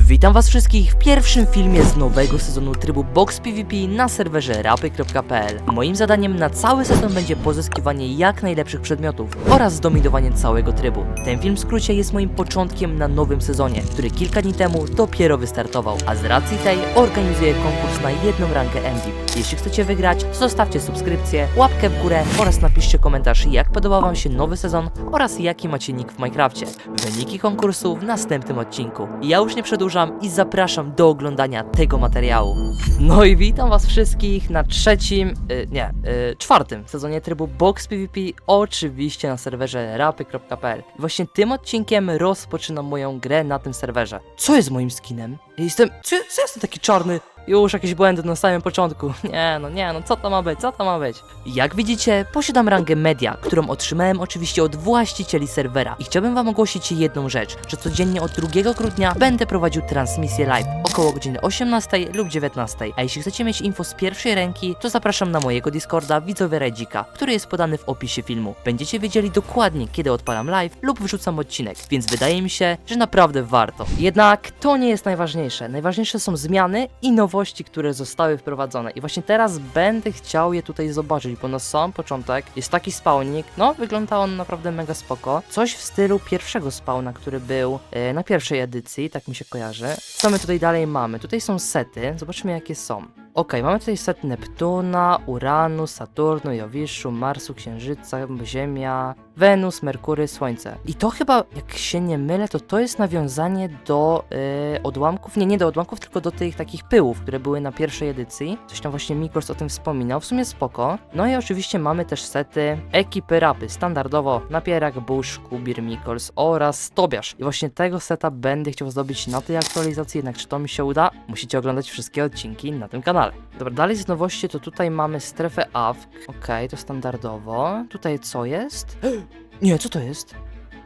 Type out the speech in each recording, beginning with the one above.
Witam was wszystkich w pierwszym filmie z nowego sezonu trybu Box PvP na serwerze rapy.pl. Moim zadaniem na cały sezon będzie pozyskiwanie jak najlepszych przedmiotów oraz zdominowanie całego trybu. Ten film w skrócie jest moim początkiem na nowym sezonie, który kilka dni temu dopiero wystartował, a z racji tej organizuję konkurs na jedną rankę MVP. Jeśli chcecie wygrać, zostawcie subskrypcję, łapkę w górę oraz napiszcie komentarz jak podobał wam się nowy sezon oraz jaki macie nick w Minecrafcie. Wyniki konkursu w następnym odcinku. Ja już nie przedłużam i zapraszam do oglądania tego materiału. No i witam was wszystkich na trzecim, y, nie, y, czwartym sezonie trybu Box PvP, oczywiście na serwerze rapy.pl. Właśnie tym odcinkiem rozpoczynam moją grę na tym serwerze. Co jest moim skinem? Ja Jestem, co, co jestem taki czarny? Już jakieś błędy na samym początku. Nie no, nie no, co to ma być, co to ma być? Jak widzicie, posiadam rangę media, którą otrzymałem oczywiście od właścicieli serwera. I chciałbym wam ogłosić jedną rzecz, że codziennie od 2 grudnia będę prowadził transmisję live około godziny 18 lub 19. A jeśli chcecie mieć info z pierwszej ręki, to zapraszam na mojego Discorda widzowie Redzika, który jest podany w opisie filmu. Będziecie wiedzieli dokładnie, kiedy odpalam live lub wrzucam odcinek, więc wydaje mi się, że naprawdę warto. Jednak to nie jest najważniejsze. Najważniejsze są zmiany i nowości, które zostały wprowadzone. I właśnie teraz będę chciał je tutaj zobaczyć, bo na sam początek jest taki spawnik. No, wygląda on naprawdę mega spoko. Coś w stylu pierwszego spawna, który był e, na pierwszej edycji, tak mi się kojarzy. Co my tutaj dalej mamy? Tutaj są sety. Zobaczmy, jakie są. Okej, mamy tutaj set Neptuna, Uranu, Saturnu, Jowiszu, Marsu, Księżyca, Ziemia, Wenus, Merkury, Słońce. I to chyba, jak się nie mylę, to to jest nawiązanie do yy, odłamków, nie, nie do odłamków, tylko do tych takich pyłów, które były na pierwszej edycji. Coś tam właśnie Mikros o tym wspominał, w sumie spoko. No i oczywiście mamy też sety ekipy rapy, standardowo Napierak, Bush, Kubir, Mikols oraz Tobiasz. I właśnie tego seta będę chciał zdobyć na tej aktualizacji, jednak czy to mi się uda? Musicie oglądać wszystkie odcinki na tym kanale. Dobra, dalej z nowości to tutaj mamy strefę AWK. Okej, to standardowo. Tutaj co jest? Nie, co to jest?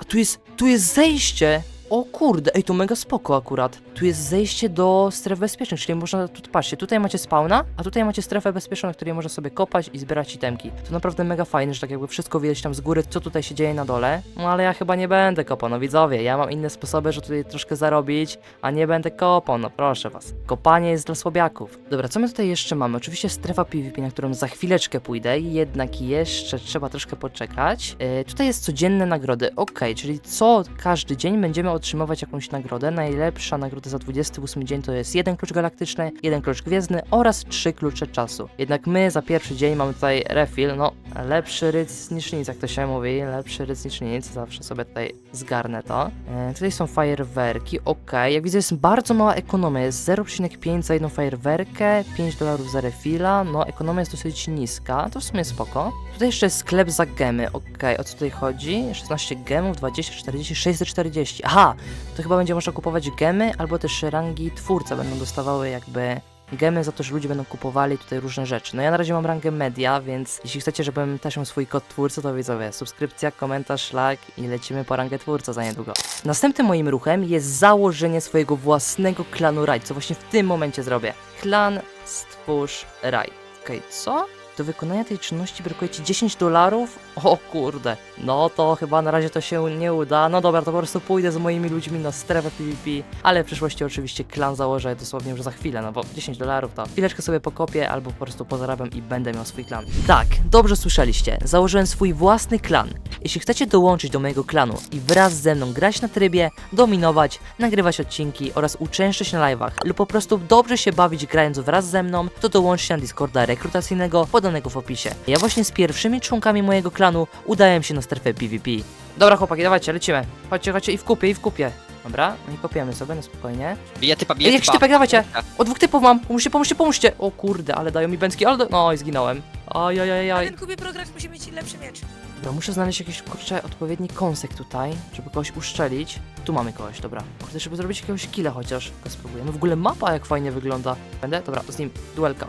A tu jest, tu jest zejście! O kurde, ej, to mega spoko akurat. Tu jest zejście do stref bezpiecznych, czyli można, tu patrzcie, tutaj macie spawna, a tutaj macie strefę bezpieczną, na której można sobie kopać i zbierać itemki. To naprawdę mega fajne, że tak jakby wszystko widać tam z góry, co tutaj się dzieje na dole. No ale ja chyba nie będę kopał, no widzowie, ja mam inne sposoby, że tutaj troszkę zarobić, a nie będę kopał, no proszę was. Kopanie jest dla słabiaków. Dobra, co my tutaj jeszcze mamy? Oczywiście strefa PvP, na którą za chwileczkę pójdę, jednak jeszcze trzeba troszkę poczekać. Yy, tutaj jest codzienne nagrody, okej, czyli co każdy dzień będziemy otrzymywać jakąś nagrodę. Najlepsza nagroda za 28 dzień to jest jeden klucz galaktyczny, jeden klucz gwiezdny oraz trzy klucze czasu. Jednak my za pierwszy dzień mamy tutaj refill, no lepszy ryc niż nic, jak to się mówi, lepszy ryc niż nic, zawsze sobie tutaj zgarnę to. E, tutaj są fajerwerki, ok, jak widzę jest bardzo mała ekonomia, jest 0,5 za jedną fajerwerkę, 5 dolarów za refilla, no ekonomia jest dosyć niska, to w sumie spoko. Tutaj jeszcze jest sklep za gemy, ok, o co tutaj chodzi? 16 gemów, 20, 40, 640, aha, to chyba będzie można kupować gemy, albo też rangi twórca będą dostawały jakby gemy za to, że ludzie będą kupowali tutaj różne rzeczy. No ja na razie mam rangę media, więc jeśli chcecie, żebym miał swój kod twórcy, to widzowie, subskrypcja, komentarz, like i lecimy po rangę twórca za niedługo. Następnym moim ruchem jest założenie swojego własnego klanu raid, co właśnie w tym momencie zrobię. Klan stwórz raid. Okej, co? Do wykonania tej czynności brakuje ci 10 dolarów? O kurde, no to chyba na razie to się nie uda. No dobra, to po prostu pójdę z moimi ludźmi na strefę PvP, ale w przyszłości oczywiście klan założę dosłownie już za chwilę, no bo 10 dolarów to chwileczkę sobie pokopię albo po prostu pozarabiam i będę miał swój klan. Tak, dobrze słyszeliście, założyłem swój własny klan. Jeśli chcecie dołączyć do mojego klanu i wraz ze mną grać na trybie, dominować, nagrywać odcinki oraz uczęszczać na live'ach lub po prostu dobrze się bawić grając wraz ze mną, to dołączcie na Discorda rekrutacyjnego podanego w opisie. Ja właśnie z pierwszymi członkami mojego klanu udałem się na strefę PvP. Dobra chłopaki, dawajcie, lecimy. Chodźcie, chodźcie i w kupie, i w kupie. Dobra, no i kopiemy sobie na spokojnie. Bije typa, bije jak się typa. typek, dawajcie! O dwóch typów mam! Pomóżcie, pomóżcie, pomóżcie! O kurde, ale dają mi bęcki, ale... do- No i zginąłem. Ajajajaj. Ten kubie prograć musi mieć lepszy miecz. Dobra, muszę znaleźć jakiś, kurczę, odpowiedni kąsek tutaj, żeby kogoś uszczelić. Tu mamy kogoś, dobra. Kurde, żeby zrobić jakiegoś killa chociaż. Go spróbujemy. W ogóle mapa jak fajnie wygląda. Będę? Dobra, z nim duelka.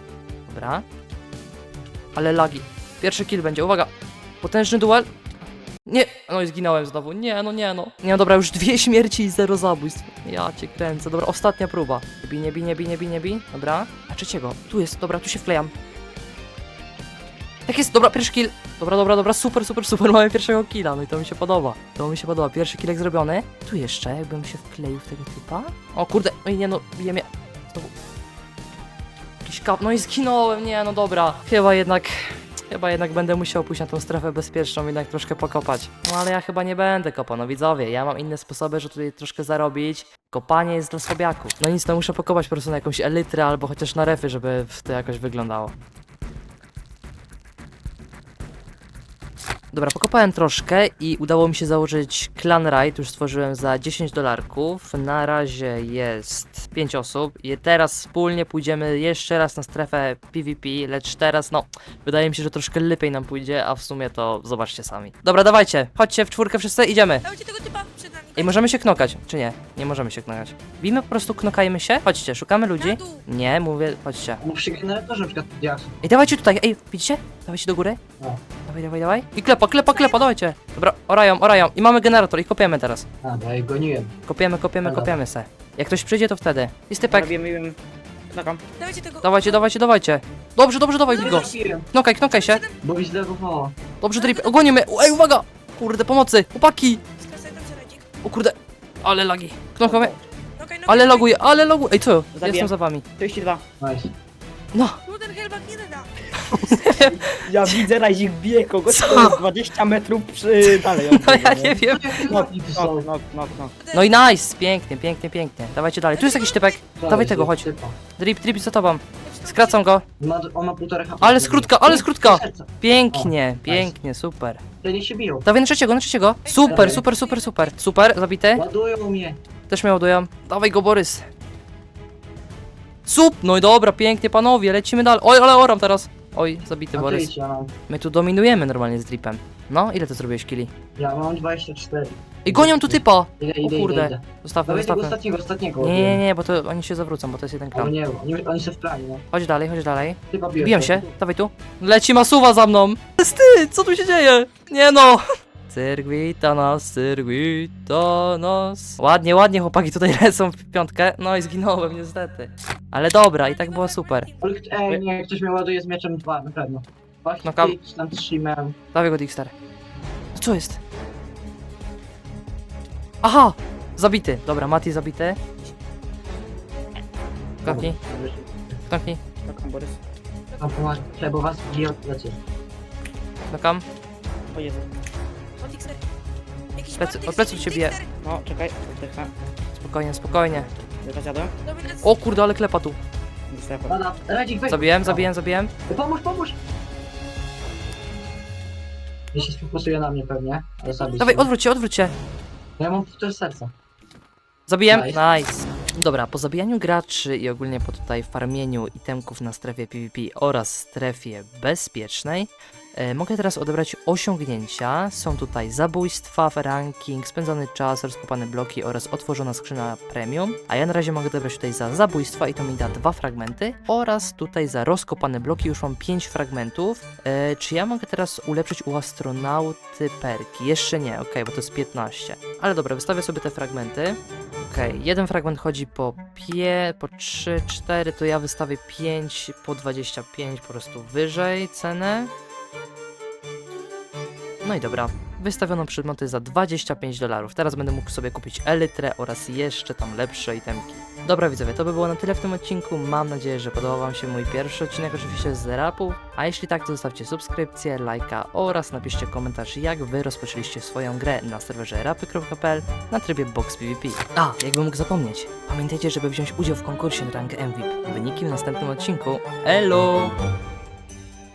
Dobra. Ale lagi. Pierwszy kill będzie, uwaga! Potężny duel. Nie! No i zginąłem znowu. Nie, no nie, no. Nie, no dobra, już dwie śmierci i zero zabójstw. Ja cię kręcę. Dobra, ostatnia próba. Bij, nie bij, nie bij, nie bij, nie bij. Dobra. A trzeciego. Tu jest, dobra, tu się wklejam. Jak jest? Dobra, pierwszy kill. Dobra, dobra, dobra, super, super, super, mamy pierwszego killa, no i to mi się podoba. To mi się podoba, pierwszy killek zrobiony. Tu jeszcze, jakbym się wkleił w tego typa. O kurde, no i nie no, bije mnie. Jakiś kap, no i zginąłem, nie no dobra. Chyba jednak, chyba jednak będę musiał pójść na tą strefę bezpieczną, jednak troszkę pokopać. No ale ja chyba nie będę kopał, no widzowie, ja mam inne sposoby, żeby tutaj troszkę zarobić. Kopanie jest dla słabiaków. No nic, to muszę pokopać po prostu na jakąś elytrę albo chociaż na refy, żeby to jakoś wyglądało. Dobra, pokopałem troszkę i udało mi się założyć Clan Raid, już stworzyłem za 10 dolarków. Na razie jest 5 osób i teraz wspólnie pójdziemy jeszcze raz na strefę PvP, lecz teraz no, wydaje mi się, że troszkę lepiej nam pójdzie, a w sumie to zobaczcie sami. Dobra, dawajcie, chodźcie w czwórkę wszyscy, idziemy. Ej, możemy się knokać, czy nie? Nie możemy się knokać. Bijmy po prostu, knokajmy się. Chodźcie, szukamy ludzi. Nie, mówię, chodźcie. Bo przy generatorze na przykład diaks. Ej, dawajcie tutaj, ej, widzicie? Dawajcie do góry. No. Dawaj, dawaj, dawaj. I klepa, klepa, klepa, dawajcie. Dobra, orają, orają. I mamy generator i kopiemy teraz. A, bo ja ich goniłem. Kopiemy, kopiemy, Dobra. kopiemy se. Jak ktoś przyjdzie, to wtedy. I stypek. Robię, miłem. Knokam. Dajcie tego. Dawajcie, dawajcie, dawajcie. Dobrze, dobrze, dawaj Nie go. Knokaj, knokaj się. bo mi zlegowało. Dobrze, drip. Ogonimy. Ej, uwaga. Kurde, pomocy. Chłopaki. O kurde. Ale lagi. Knokamy. Nokaj, nokaj, Ale nokaj. loguje, ale loguje. Ej, co? Zabiję. Jestem za wami. 42. Nice. No. Luden Hellback nie da. Ja widzę Razik bije kogoś, Co? kto jest 20 metrów przy... dalej. od No niego, ja nie wiem. No, no, no, no, no. No i nice. Pięknie, pięknie, pięknie. Dawajcie dalej. Tu jest jakiś typek. Dawaj tego, chodź. Drip, drip za tobą. Skracam go. Ma, on ma półtora HP. Ale skrótka, ale skrótka. Pięknie, pięknie, super. To nie się biją. Dawaj na trzeciego, na trzeciego. Super, super, super, super. Super, zabity. Ładują mnie. Też mnie ładują. Dawaj go, Borys. Sup! No i dobra, pięknie, panowie, lecimy dalej. Oj, ale oram teraz. Oj, zabity A Borys. ty ja mam. My tu dominujemy normalnie z dripem. No, ile ty zrobiłeś kili? Ja mam 24. I gonią tu typa! Idę, O idę, kurde. idę, idę. Zostawmy, Dawaj tego zostawmy. ostatniego, ostatniego. Nie, nie, nie, bo to oni się zawrócą, bo to jest jeden O klan. nie, oni, oni są w planie, no. Chodź dalej, chodź dalej. Typa biją Biją się, dawaj tu. Leci masuwa za mną. Ty, co tu się dzieje? Nie no. Cyrk wita nas, cyrk wita nas. Ładnie, ładnie chłopaki tutaj lecą w piątkę. No i zginąłem niestety. Ale dobra, i tak było super. Ej, nie, ktoś mnie ładuje z mieczem 2, na pewno. Dwa No hity, kam- czy tam 3 miałem. Dawaj go Dixter. No co jest? Aha! Zabity. Dobra, Mati zabity. Knoknij, knoknij, Knokam, Borys. Pomaga, bo was bije od plecy. knokam. O Jezu. Bandyt od pleców bije. No, czekaj. Oddycha. Spokojnie, spokojnie. Jadę. O kurde, ale klepa tu. Dostałem. Pada, Radzik, weź. Zabiłem, zabiłem, zabiłem. Pomóż, pomóż! Jeśli sfokusuje na mnie pewnie, ale zabić. Dawaj, odwróć się, odwróć się. Ja mam też serca. Zabijem? Nice. Nice. Dobra, po zabijaniu graczy i ogólnie po tutaj farmieniu itemków na strefie PvP oraz strefie bezpiecznej, mogę teraz odebrać osiągnięcia. Są tutaj zabójstwa, ranking, spędzony czas, rozkopane bloki oraz otworzona skrzyna premium. A ja na razie mogę odebrać tutaj za zabójstwa i to mi da dwa fragmenty. Oraz tutaj za rozkopane bloki już mam 5 fragmentów. E, czy ja mogę teraz ulepszyć u astronauty perki? Jeszcze nie, okej, bo to jest 15. Ale dobra, wystawię sobie te fragmenty. Okej, jeden fragment chodzi po pie, po 3, 4, to ja wystawię 5 po 25 po prostu wyżej cenę. No i dobra, wystawiono przedmioty za 25 dolarów. Teraz będę mógł sobie kupić elytrę oraz jeszcze tam lepsze itemki. Dobra widzowie, to by było na tyle w tym odcinku. Mam nadzieję, że podobał wam się mój pierwszy odcinek oczywiście z rapu. A jeśli tak, to zostawcie subskrypcję, lajka oraz napiszcie komentarz, jak wy rozpoczęliście swoją grę na serwerze rapy.pl na trybie Box PvP. A, jakbym mógł zapomnieć, pamiętajcie, żeby wziąć udział w konkursie na rangę MVP. Wyniki w następnym odcinku. Elo!